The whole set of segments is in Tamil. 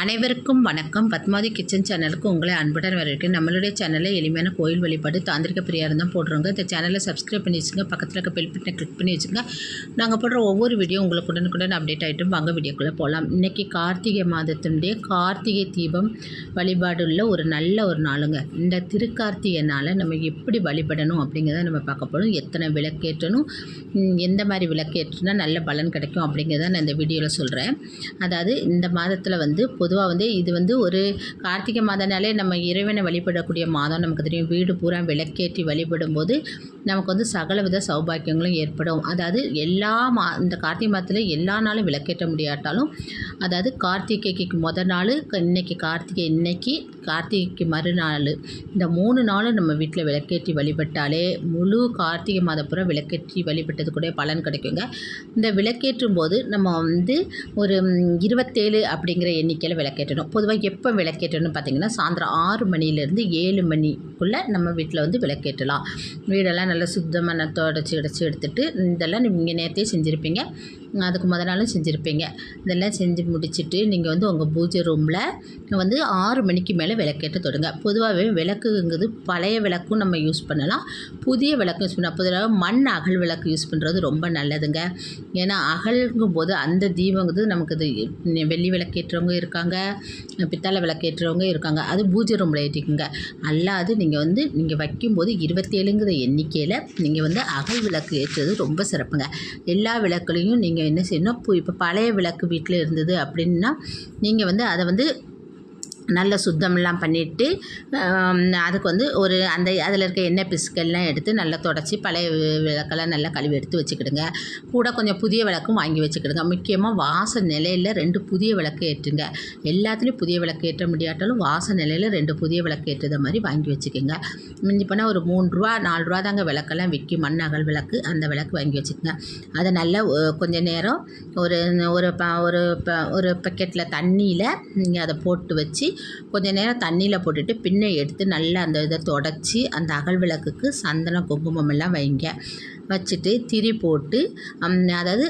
அனைவருக்கும் வணக்கம். பத்மாவதி கிச்சன் சேனலுக்கு உங்களை அன்புடன் வரவேற்கிறேன். நம்மளுடைய சேனலில் எளிமையான கோயில் வழிபாடு தாந்திரிக பிரியாரம் தான் போடுறோங்க. இந்த சேனலை சப்ஸ்கிரைப் பண்ணி வச்சுங்க. பக்கத்தில் இருக்க பெல் பட்டனை கிளிக் பண்ணி வச்சுங்க. நாங்கள் போடுற ஒவ்வொரு வீடியோ உங்களுக்கு உடனுக்குடன் அப்டேட் ஆகிட்டும் வாங்க வீடியோக்குள்ளே போகலாம் இன்றைக்கி கார்த்திகை மாதத்தினுடைய கார்த்திகை தீபம் வழிபாடுள்ள ஒரு நல்ல ஒரு நாளுங்க. இந்த திருக்கார்த்திகை நாளை நம்ம எப்படி வழிபடணும் அப்படிங்கிறத நம்ம பார்க்க போகணும் எத்தனை விளக்கேற்றணும் எந்த மாதிரி விளக்கேற்றினா நல்ல பலன் கிடைக்கும் அப்படிங்கிறத நான் இந்த வீடியோவில் சொல்கிறேன் அதாவது இந்த மாதத்தில் வந்து பொதுவாக வந்து இது வந்து ஒரு கார்த்திகை மாதம்னாலே நம்ம இறைவனை வழிபடக்கூடிய மாதம். நமக்கு தெரியும் வீடு பூரா விளக்கேற்றி வழிபடும் போது நமக்கு வந்து சகலவித சௌபாக்கியங்களும் ஏற்படும். அதாவது எல்லா மா இந்த கார்த்திகை மாதத்தில் எல்லா நாளும் விளக்கேற்ற முடியாட்டாலும் அதாவது கார்த்திகைக்கு முத நாள் இன்னைக்கு கார்த்திகை இன்னைக்கு கார்த்திகைக்கு மறுநாள். இந்த மூணு நாளும் நம்ம வீட்டில் விளக்கேற்றி வழிபட்டாலே முழு கார்த்திகை மாதப்புறம் விளக்கேற்றி வழிபட்டது கூட பலன் கிடைக்குங்க. இந்த விளக்கேற்றும் போது நம்ம வந்து ஒரு இருபத்தேழு அப்படிங்கிற எண்ணிக்கையில் விளக்கேற்றணும். பொதுவாக எப்போ விளக்கேற்றணும் பார்த்திங்கன்னா சாயந்தரம் ஆறு மணிலேருந்து ஏழு மணிக்குள்ளே நம்ம வீட்டில் வந்து விளக்கேற்றலாம். வீடெல்லாம் நல்லா சுத்தமாக தொடச்சி அடைச்சி எடுத்துகிட்டு இதெல்லாம் நீங்கள் நேரத்தையே செஞ்சுருப்பீங்க. அதுக்கு முத நாளும் செஞ்சுருப்பீங்க. இதெல்லாம் செஞ்சு முடிச்சுட்டு நீங்கள் வந்து உங்கள் பூஜை ரூமில் வந்து ஆறு மணிக்கு மேலே விளக்கேற்ற தொடுங்க. பொதுவாகவே விளக்குங்கிறது பழைய விளக்கும் நம்ம யூஸ் பண்ணலாம். புதிய விளக்கு யூஸ் பண்ணலாம். பொதுவாக மண் அகல் விளக்கு யூஸ் பண்ணுறது ரொம்ப நல்லதுங்க. ஏன்னா அகல்ங்கும் போது அந்த தீபங்கிறது நமக்கு இது வெள்ளி விளக்கேற்றவங்க இருக்காங்க பித்தளை விளக்கேற்றவங்க இருக்காங்க. அது பூஜை ரூமில் ஏற்றிக்குங்க. அல்லாது நீங்கள் வந்து நீங்கள் வைக்கும்போது இருபத்தேழுங்கிற எண்ணிக்கையில் நீங்கள் வந்து அகல் விளக்கு ஏற்றுறது ரொம்ப சிறப்புங்க. எல்லா விளக்குலையும் நீங்கள் என்ன செய்யணும் இப்போ இப்போ பழைய விளக்கு வீட்டில் இருந்தது அப்படின்னா நீங்கள் வந்து அதை வந்து நல்ல சுத்தமெல்லாம் பண்ணிவிட்டு அதுக்கு வந்து ஒரு அந்த அதில் இருக்க எண்ணெய் பிசுக்கள்லாம் எடுத்து நல்லா தொடச்சி பழைய விளக்கெல்லாம் நல்லா கழுவி எடுத்து வச்சுக்கிடுங்க. கூட கொஞ்சம் புதிய விளக்கும் வாங்கி வச்சுக்கிடுங்க. முக்கியமாக வாச நிலையில் ரெண்டு புதிய விளக்கு ஏற்றுங்க. எல்லாத்துலேயும் புதிய விளக்கு ஏற்ற முடியாட்டாலும் வாச நிலையில் ரெண்டு புதிய விளக்கு ஏற்றுத மாதிரி வாங்கி வச்சுக்கோங்க. மிஞ்சி போனால் ஒரு மூணு ரூபா நாலு ரூபா தாங்க விளக்கெல்லாம் விற்கும். மண்ணகல் விளக்கு அந்த விளக்கு வாங்கி வச்சுக்கோங்க. அதை நல்லா கொஞ்சம் கொஞ்ச நேரம் ஒரு ஒரு ப ஒரு ப ஒரு பக்கெட்டில் தண்ணியில் நீங்கள் அதை போட்டு வச்சு கொஞ்ச நேரம் தண்ணியில் போட்டுட்டு பின்ன எடுத்து நல்லா அந்த இதை தொடச்சி அந்த அகல் விளக்குக்கு சந்தனம் குங்குமம் எல்லாம் வைங்க. வச்சுட்டு திரி போட்டு அதாவது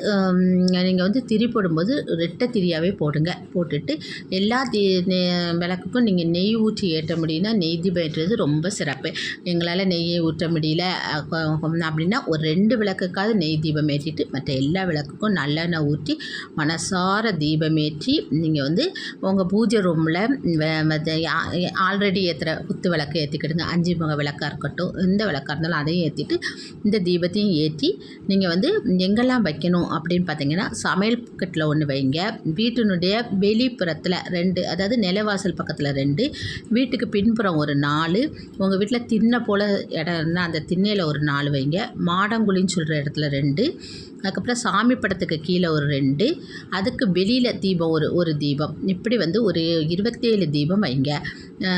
நீங்கள் வந்து திரி போடும்போது ரெட்டை திரியாகவே போடுங்க. போட்டுட்டு எல்லா தி நெ- விளக்குக்கும் நீங்கள் நெய் ஊற்றி ஏற்ற முடியும்னா நெய் தீபம் ஏற்றுறது ரொம்ப சிறப்பு. எங்களால் நெய்யை ஊற்ற முடியல அப்படின்னா ஒரு ரெண்டு விளக்குக்காவது நெய் தீபம் ஏற்றிட்டு மற்ற எல்லா விளக்குக்கும் நல்லெண்ணெய் ஊற்றி மனசார தீபம் ஏற்றி நீங்கள் வந்து உங்கள் பூஜை ரூமில் ஆல்ரெடி ஏற்றுற குத்து விளக்கு ஏற்றிக்கிடுங்க அஞ்சு முக விளக்காக இருக்கட்டும் எந்த விளக்காக இருந்தாலும் அதையும் ஏற்றிட்டு இந்த தீபத்தையும் ஏற்றி நீங்கள் வந்து எங்கெல்லாம் வைக்கணும் அப்படின்னு பார்த்தீங்கன்னா சமையல் கட்டில் ஒன்று வைங்க. வீட்டினுடைய வெளிப்புறத்தில் ரெண்டு அதாவது நிலவாசல் பக்கத்தில் ரெண்டு வீட்டுக்கு பின்புறம் ஒரு நாலு உங்கள் வீட்டில் திண்ணை போல் இடம் இருந்தால் அந்த திண்ணையில் ஒரு நாலு வைங்க. மாடங்குழின்னு சொல்கிற இடத்துல ரெண்டு அதுக்கப்புறம் சாமி படத்துக்கு கீழே ஒரு ரெண்டு அதுக்கு வெளியில் தீபம் ஒரு ஒரு தீபம். இப்படி வந்து ஒரு இருபத்தேழு தீபம் வைங்க.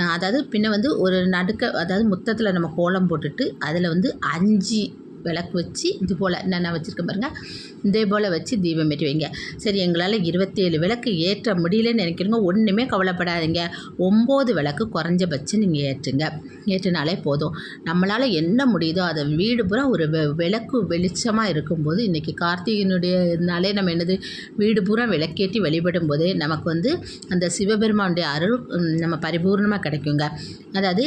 அதாவது பின்ன வந்து ஒரு நடுக்க அதாவது முத்தத்தில் நம்ம கோலம் போட்டுட்டு அதில் வந்து அஞ்சு விளக்கு வச்சு இது போல் என்னென்ன வச்சுருக்கேன் பாருங்கள் இதே போல் வச்சு தீபம் ஏற்றி வைங்க. சரி எங்களால் இருபத்தேழு விளக்கு ஏற்ற முடியலன்னு நினைக்கிறவங்க ஒன்றுமே கவலைப்படாதீங்க. ஒம்பது விளக்கு குறைஞ்சபட்சம் நீங்கள் ஏற்றுங்க. ஏற்றினாலே போதும். நம்மளால் என்ன முடியுதோ அதை வீடு பூரா ஒரு வெ- விளக்கு வெளிச்சமாக இருக்கும்போது இன்றைக்கி கார்த்திகையினுடைய இதனாலே நம்ம என்னது? வீடு பூரா விளக்கேற்றி வழிபடும் போதே நமக்கு வந்து அந்த சிவபெருமானுடைய அருள் நம்ம பரிபூர்ணமாக கிடைக்குங்க. அதாவது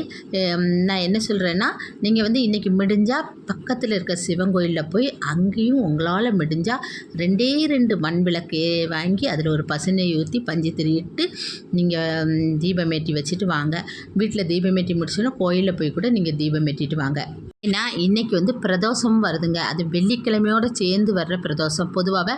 நான் என்ன சொல்கிறேன்னா நீங்கள் வந்து இன்றைக்கி முடிஞ்சால் பக்கத்தில் இருக்க சிவன் கோயிலில் போய் அங்கேயும் உங்களால் முடிஞ்சால் ரெண்டே ரெண்டு மண் விளக்கு வாங்கி அதில் ஒரு பசுனை ஊற்றி பஞ்சு திரியிட்டு நீங்கள் தீபம் ஏற்றி வச்சுட்டு வாங்க. வீட்டில் தீபம் ஏற்றி முடிச்சோன்னா கோயிலில் போய் கூட நீங்கள் தீபம் ஏற்றிட்டு வாங்க. ஏன்னா இன்றைக்கி வந்து பிரதோஷம் வருதுங்க. அது வெள்ளிக்கிழமையோடு சேர்ந்து வர்ற பிரதோஷம். பொதுவாக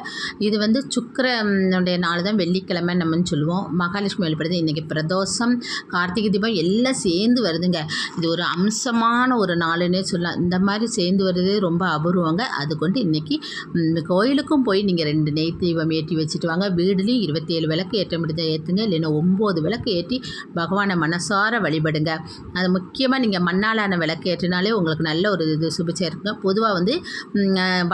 இது வந்து சுக்கரனுடைய நாள் தான் வெள்ளிக்கிழமை நம்மன்னு சொல்லுவோம். மகாலட்சுமி வழிபடுது இன்றைக்கி பிரதோஷம். கார்த்திகை தீபம் எல்லாம் சேர்ந்து வருதுங்க. இது ஒரு அம்சமான ஒரு நாளுன்னே சொல்லலாம். இந்த மாதிரி சேர்ந்து வருது ரொம்ப அபூர்வங்க. அது கொண்டு இன்றைக்கி கோயிலுக்கும் போய் நீங்கள் ரெண்டு நெய் தீபம் ஏற்றி வச்சுட்டு வாங்க. வீடுலேயும் இருபத்தேழு விளக்கு ஏற்ற முடிஞ்சா ஏற்றுங்க இல்லைன்னா ஒம்பது விளக்கு ஏற்றி பகவானை மனசார வழிபடுங்க. அது முக்கியமாக நீங்கள் மண்ணாலான விளக்கு ஏற்றினாலே உங்களுக்கு நல்ல ஒரு இது சுபிச்சம் இருக்குங்க. பொதுவாக வந்து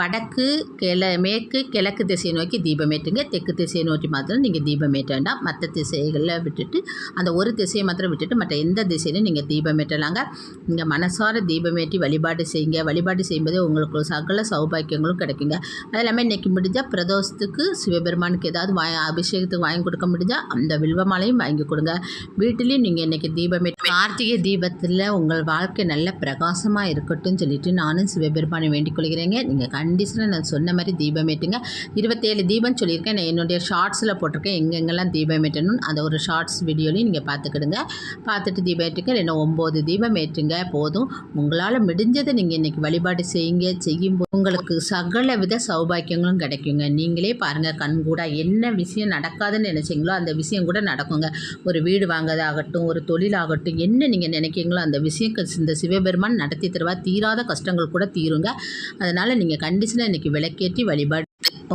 வடக்கு கிழ மேற்கு கிழக்கு திசையை நோக்கி தீபம் ஏற்றுங்க. தெற்கு திசையை நோக்கி மாத்திரம் நீங்கள் தீபம் ஏற்ற வேண்டாம். மற்ற திசைகளில் விட்டுட்டு அந்த ஒரு திசையை மாத்திரம் விட்டுட்டு மற்ற எந்த திசையிலும் நீங்கள் தீபம் ஏற்றலாங்க. நீங்கள் மனசார தீபம் ஏற்றி வழிபாடு செய்யுங்க. வழிபாடு செய்யும்போது உங்களுக்கு சகல சௌபாக்கியங்களும் கிடைக்குங்க. அது இல்லாமல் இன்றைக்கி முடிஞ்சால் பிரதோஷத்துக்கு சிவபெருமானுக்கு ஏதாவது வாய் அபிஷேகத்துக்கு வாங்கி கொடுக்க முடிஞ்சால் அந்த வில்வ மாலையும் வாங்கி கொடுங்க. வீட்டிலையும் நீங்கள் இன்றைக்கி தீபமேற்றி கார்த்திகை தீபத்தில் உங்கள் வாழ்க்கை நல்ல பிரகாசமாக இருக்கட்டும் சொல்லிட்டு நானும் சிவபெருமானை வேண்டிக் கொள்கிறேங்க. நீங்கள் கண்டிஷனாக நான் சொன்ன மாதிரி தீபமேட்டுங்க இருபத்தேழு தீபம் சொல்லியிருக்கேன். நான் என்னுடைய ஷார்ட்ஸில் போட்டிருக்கேன். எங்கெங்கெல்லாம் தீபம் ஏற்றணும் அந்த ஒரு ஷார்ட்ஸ் வீடியோலையும் நீங்கள் பார்த்துக்கிடுங்க. பார்த்துட்டு தீபம் ஏற்றுங்க இல்லைன்னா ஒம்பது தீபம் ஏற்றுங்க போதும். உங்களால் முடிஞ்சதை நீங்கள் இன்றைக்கி வழிபாடு செய்யுங்க செய்யும்போது உங்களுக்கு சகல வித சௌபாக்கியங்களும் கிடைக்குங்க. நீங்களே பாருங்கள் கண் கூட என்ன விஷயம் நடக்காதுன்னு நினச்சிங்களோ அந்த விஷயம் கூட நடக்குங்க. ஒரு வீடு வாங்குறதாகட்டும் ஒரு தொழிலாகட்டும் என்ன நீங்கள் நினைக்கிறீங்களோ அந்த விஷயம் இந்த சிவபெருமான் நடத்தி தருவா தீராத கஷ்டங்கள் கூட தீருங்க. அதனால் நீங்கள் கண்டிஷனாக இன்றைக்கி விளக்கேற்றி வழிபாடு.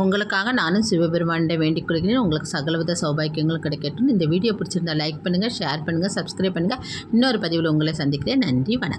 உங்களுக்காக நானும் சிவபெருமான்கிட்ட வேண்டிக் கொள்கிறேன். உங்களுக்கு சகலவித சௌபாக்கியங்களும் கிடைக்கட்டும். இந்த வீடியோ பிடிச்சிருந்தா லைக் பண்ணுங்கள் ஷேர் பண்ணுங்கள் சப்ஸ்கிரைப் பண்ணுங்கள் இன்னொரு பதிவில் உங்களை சந்திக்கிறேன். நன்றி வணக்கம்.